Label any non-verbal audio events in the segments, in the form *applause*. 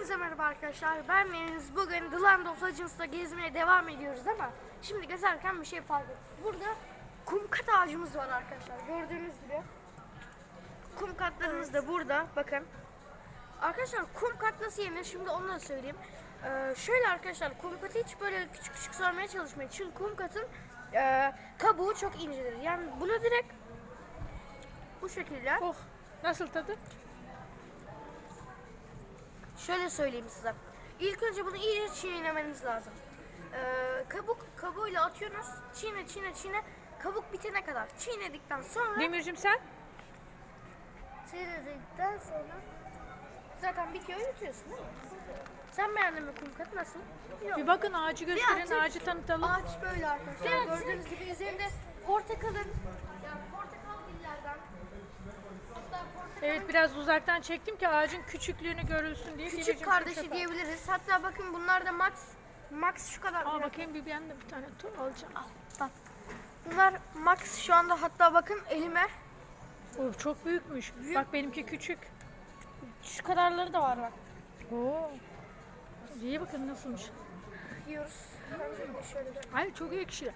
Hepinize merhaba arkadaşlar. Ben Deniz. Bugün The Land of Legends'ta gezmeye devam ediyoruz ama şimdi gezerken bir şey fark ettim. Burada kum kat ağacımız var arkadaşlar. Gördüğünüz gibi. Kum katlarımız da burada. Bakın. Arkadaşlar kum kat nasıl yenir? Şimdi onu da söyleyeyim. Ee, şöyle arkadaşlar kum katı hiç böyle küçük küçük sormaya çalışmayın. Çünkü kum katın e, kabuğu çok incedir. Yani bunu direkt bu şekilde Oh nasıl tadı? Şöyle söyleyeyim size. İlk önce bunu iyice çiğnemeniz lazım. Ee, kabuk kabuğuyla atıyorsunuz. Çiğne çiğne çiğne. Kabuk bitene kadar çiğnedikten sonra Demircim sen? çiğnedikten sonra zaten bitiyor yutuyorsun değil mi? Sen beğendin mi kum katı nasıl? Yok. Bir bakın ağacı gösterin, ağacı tanıtalım. Ağaç böyle arkadaşlar. Gördüğünüz gibi üzerinde portakalın yani portakal dillerden hatta portakal Evet biraz uzaktan çektim ki ağacın küçüklüğünü görülsün diye. küçük kardeşi diyebiliriz. Hatta bakın bunlar da max max şu kadar. Aa bakayım bir ben de bir tane tur alacağım. Bak. Bunlar max şu anda hatta bakın elime Oh, çok büyükmüş. Bak benimki küçük. şu kadarları da var bak. Oo. İyi bakın nasılmış. Yiyoruz. Şöyle de Ay çok ekşi.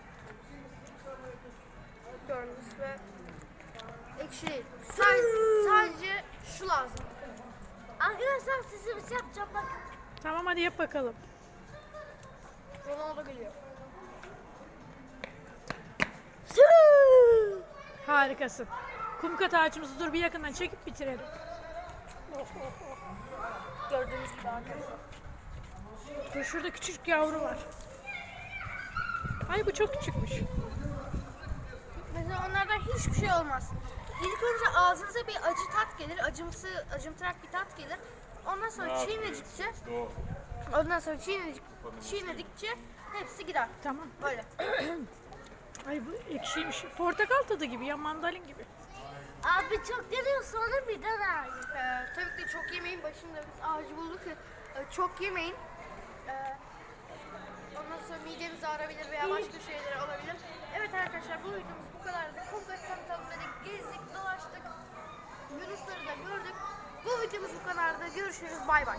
gördünüz ve ekşi sadece şu lazım. Şey yapacağım bak. Tamam hadi yap bakalım. Ronaldo geliyor. Harikasın. Kumkat ağacımızı dur bir yakından çekip bitirelim. *laughs* Gördüğünüz gibi arkadaşlar. Dur şurada küçük yavru var. Ay bu çok küçükmüş. Mesela onlardan hiçbir şey olmaz. İlk önce ağzınıza bir acı tat gelir, acımsı, acımtırak bir tat gelir. Ondan sonra çiğnedikçe, ondan sonra çiğnedik, çiğnedikçe hepsi gider. Tamam. Böyle. *clears throat* Ay bu ekşiymiş. Portakal tadı gibi ya mandalin gibi. Abi çok geliyor sonra bir de ver. Ee, tabii ki çok yemeyin başında biz ağacı bulduk ya. Ee, çok yemeyin. Ee, ondan sonra mideniz ağrabilir veya başka şeyler olabilir. Evet arkadaşlar bu videomuz bu kadardı. Kumkat tanıtalım videomuz bu kadardı. Görüşürüz. Bay bay.